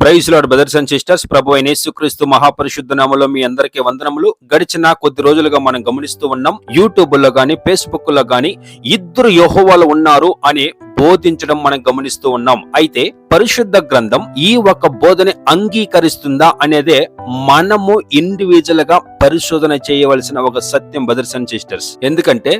Praise Lord brothers and sisters ప్రభు అయిన యేసుక్రీస్తు మహాపరిశుద్ధ నామములో మీ అందరికీ వందనములు. గడిచిన కొద్ది రోజులుగా మనం గమనిస్తూ ఉన్నాం. యూట్యూబ్లో గాని ఫేస్బుక్లో గాని ఇద్దరు యోహోవాలు ఉన్నారు అని బోధించడం మనం గమనిస్తూ ఉన్నాం. అయితే పరిశుద్ధ గ్రంథం ఈ ఒక బోధని అంగీకరిస్తుందా అనేదే మనము ఇండివిజువల్గా పరిశోధన చేయవలసిన ఒక సత్యం బ్రదర్స్ అండ్ సిస్టర్స్ ఎందుకంటే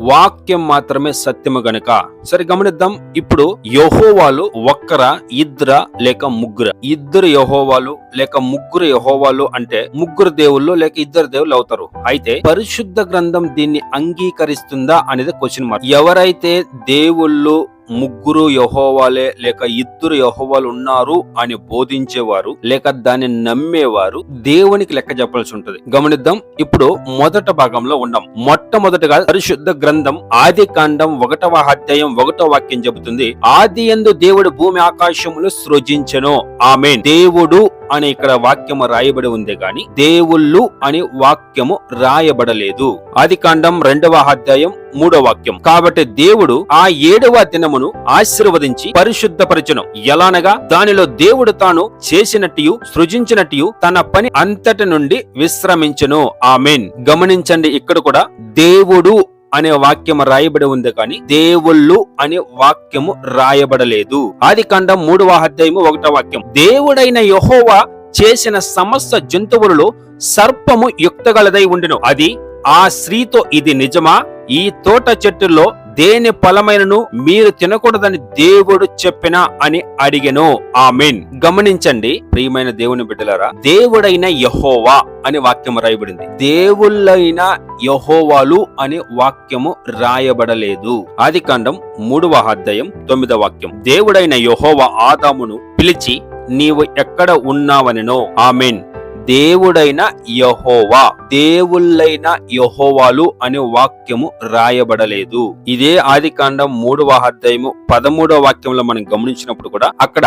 వాక్యం మాత్రమే సత్యము గనుక. సరే గమనిద్దాం. ఇప్పుడు యహోవాలు ఒక్కర ఇద్దర లేక ముగ్గుర. ఇద్దరు యహోవాలు లేక ముగ్గురు యహోవాలు అంటే ముగ్గురు దేవుళ్ళు లేక ఇద్దరు దేవుళ్ళు అవుతారు. అయితే పరిశుద్ధ గ్రంథం దీన్ని అంగీకరిస్తుందా అనేది క్వశ్చన్ మార్క్ ఎవరైతే దేవుళ్ళు ముగ్గురు యహోవాలే లేక ఇద్దరు యహోవాలు ఉన్నారు అని బోధించేవారు లేక దాన్ని నమ్మేవారు దేవునికి లెక్క చెప్పాల్సి ఉంటుంది. గమనిద్దాం ఇప్పుడు మొదట భాగంలో ఉన్నాం. మొట్టమొదటగా పరిశుద్ధ గ్రంథం ఆది కాండం ఒకటవ అధ్యాయం ఒకటో వాక్యం చెబుతుంది ఆది ఎందు దేవుడు భూమి ఆకాశములు సృజించెను. ఆమె దేవుడు అని ఇక్కడ వాక్యము రాయబడి ఉంది గాని దేవుళ్ళు అని వాక్యము రాయబడలేదు. ఆది కాండం రెండవ అధ్యాయం మూడో వాక్యం. కాబట్టి దేవుడు ఆ ఏడవ దినమును ఆశీర్వదించి పరిశుద్ధపరచును. ఎలానగా దానిలో దేవుడు తాను చేసినట్టు సృజించినట్టు తన పని అంతటి నుండి విశ్రమించును. ఆమెన్. గమనించండి ఇక్కడ కూడా దేవుడు అనే వాక్యము రాయబడి ఉంది కానీ దేవుళ్ళు అనే వాక్యము రాయబడలేదు. ఆది కాండం మూడవ అధ్యాయము ఒకటో వాక్యం. దేవుడైన యహోవా చేసిన సమస్త జంతువులలో సర్పము యుక్తగలదై ఉండును. అది ఆ స్త్రీతో ఇది నిజమా? ఈ తోట చెట్టులో దేని ఫలమైనను మీరు తినకూడదని దేవుడు చెప్పిన అని అడిగెను. ఆమెన్. గమనించండి ప్రియమైన దేవుని బిడ్డలారా దేవుడైన యహోవా అని వాక్యము రాయబడింది. దేవుళ్ళైన యహోవాలు అని వాక్యము రాయబడలేదు. ఆది కాండం మూడవ అధ్యాయం తొమ్మిదవ వాక్యం. దేవుడైన యహోవా ఆదామును పిలిచి నీవు ఎక్కడ ఉన్నావనెనో. ఆమెన్. దేవుడైన యహోవా దేవుళ్ళైన యహోవాలు అనే వాక్యము రాయబడలేదు. ఇదే ఆది కాండం మూడవ అధ్యాయము పదమూడవ వాక్యంలో మనం గమనించినప్పుడు కూడా అక్కడ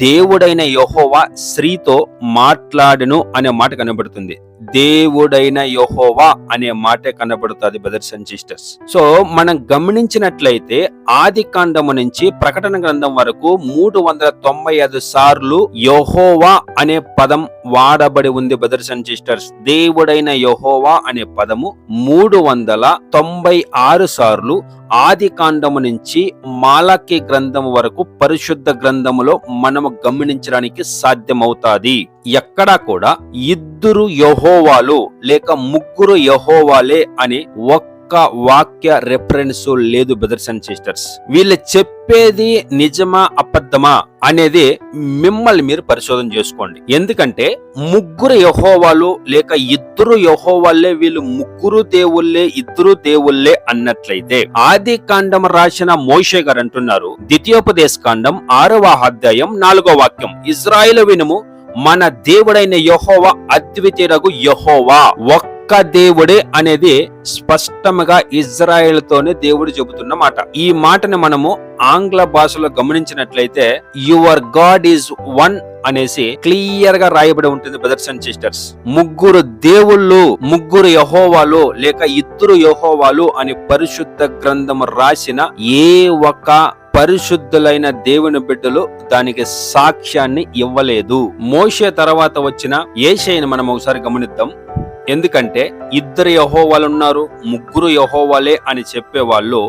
దేవుడైన యహోవా స్త్రీతో మాట్లాడెను అనే మాట కనబడుతుంది. దేవుడైన యహోవా అనే మాటే కనబడుతుంది బ్రదర్స్ అండ్ సిస్టర్స్. సో మనం గమనించినట్లయితే ఆది కాండము నుంచి ప్రకటన గ్రంథం వరకు మూడు వందల తొంభై ఐదు సార్లు యహోవా అనే పదం వాడబడి ఉంది బ్రదర్స్ అండ్ సిస్టర్స్ దేవుడైన యహోవా అనే పదము మూడు వందల తొంభై ఆరు సార్లు ఆది కాండము నుంచి మాలకి గ్రంథము వరకు పరిశుద్ధ గ్రంథములో మనము గమనించడానికి సాధ్యమవుతాది. ఎక్కడా కూడా ఇద్దరు యహోవాలు లేక ముగ్గురు యహోవాలే అని ఒక్క వాక్య రెఫరెన్స్ లేదు బ్రదర్స్ అండ్ సిస్టర్స్ వీళ్ళు చెప్పేది నిజమా అబద్ధమా అనేది మిమ్మల్ని మీరు పరిశోధన చేసుకోండి. ఎందుకంటే ముగ్గురు యహోవాలు లేక ఇద్దరు యహోవాలే వీళ్ళు ముగ్గురు దేవుళ్ళే ఇద్దరు దేవుళ్ళే అన్నట్లయితే ఆది కాండం రాసిన మోషే గారు అంటున్నారు. ద్వితీయోపదేశ కాండం ఆరవ అధ్యాయం నాలుగో వాక్యం. ఇజ్రాయిల్ వినుము మన దేవుడైన యహోవా అద్వితీయుడగు యహోవా. ఒక్క దేవుడే అనేది స్పష్టంగా ఇజ్రాయెల్ తోనే దేవుడు చెబుతున్న మాట. ఈ మాటని మనము ఆంగ్ల భాషలో గమనించినట్లయితే యువర్ గాడ్ ఈజ్ వన్ అనేసి క్లియర్గా రాయబడి ఉంటుంది బ్రదర్స్ అండ్ సిస్టర్స్. ముగ్గురు దేవుళ్ళు ముగ్గురు యహోవాలు లేక ఇద్దరు యహోవాలు అని పరిశుద్ధ గ్రంథం రాసిన ఏ ఒక్క పరిశుద్ధులైన దేవుని బిడ్డలు దానికి సాక్ష్యాన్ని ఇవ్వలేదు. మోషే తర్వాత వచ్చిన ఏషయని మనం ఒకసారి గమనిద్దాం. ఎందుకంటే ఇద్దరు యహోవాలు ఉన్నారు ముగ్గురు యహోవాలే అని చెప్పేవాళ్ళు.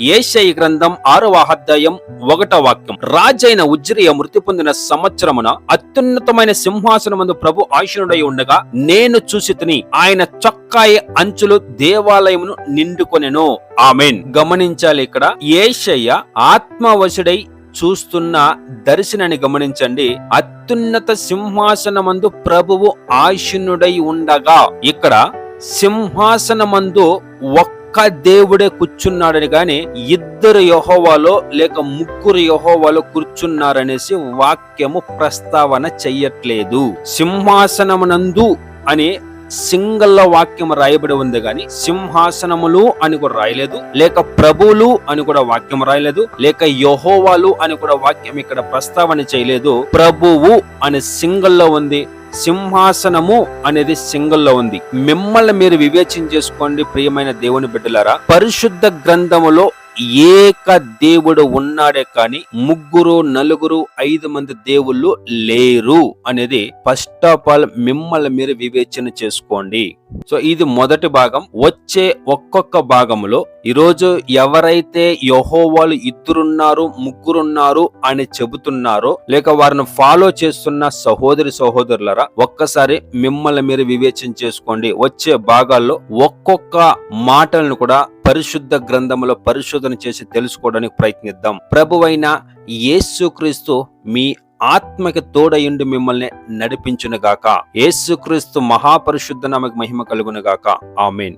ఏషై గ్రంథం ఆరవ అధ్యాయం ఒకటో వాక్యం. రాజైన ఉజ్జరియ మృతి పొందిన సంవత్సరమున అత్యున్నతమైన సింహాసనమందు ప్రభు ఆశీనుడై ఉండగా నేను చూసి తిని ఆయన చొక్కాయి అంచులు దేవాలయమును నిండుకొనెను. ఆమెన్. గమనించాలి ఇక్కడ ఏషయ్య ఆత్మవశుడై చూస్తున్న దర్శనాన్ని గమనించండి. అత్యున్నత సింహాసనమందు ప్రభువు ఆశీనుడై ఉండగా ఇక్కడ సింహాసనమందు ఒక్క దేవుడే కూర్చున్నాడని గాని ఇద్దరు యహోవాలో లేక ముగ్గురు యహోవాలో కూర్చున్నారనేసి వాక్యము ప్రస్తావన చెయ్యట్లేదు. సింహాసనమునందు అని సింగల్ వాక్యం రాయబడి ఉంది కానీ సింహాసనములు అని కూడా రాయలేదు లేక ప్రభువులు అని కూడా వాక్యం రాయలేదు లేక యహోవాలు అని కూడా వాక్యం ఇక్కడ ప్రస్తావన చేయలేదు. ప్రభువు అని సింగల్లో ఉంది సింహాసనము అనేది సింగల్లో ఉంది. మిమ్మల్ని మీరు వివేచన చేసుకోండి ప్రియమైన దేవుని బిడ్డలారా. పరిశుద్ధ గ్రంథములో ఏక దేవుడు ఉన్నాడే కానీ ముగ్గురు నలుగురు ఐదు మంది దేవుళ్ళు లేరు అనేది ఫస్ట్ ఆఫ్ ఆల్ మిమ్మల్ని మీరు వివేచన చేసుకోండి. సో ఇది మొదటి భాగం. వచ్చే ఒక్కొక్క భాగంలో ఈరోజు ఎవరైతే యహోవాలు ఇద్దరున్నారు ముగ్గురున్నారు అని చెబుతున్నారో లేక వారిని ఫాలో చేస్తున్న సహోదరి సహోదరులరా ఒక్కసారి మిమ్మల్ని మీరు వివేచన చేసుకోండి. వచ్చే భాగాల్లో ఒక్కొక్క మాటలను కూడా పరిశుద్ధ గ్రంథములో పరిశోధన చేసి తెలుసుకోవడానికి ప్రయత్నిద్దాం. ప్రభువైన యేసుక్రీస్తు మీ ఆత్మకి తోడయుండి మిమ్మల్ని నడిపించునుగాక. యేసుక్రీస్తు మహాపరిశుద్ధ నామకు మహిమ కలుగునుగాక. ఆమెన్.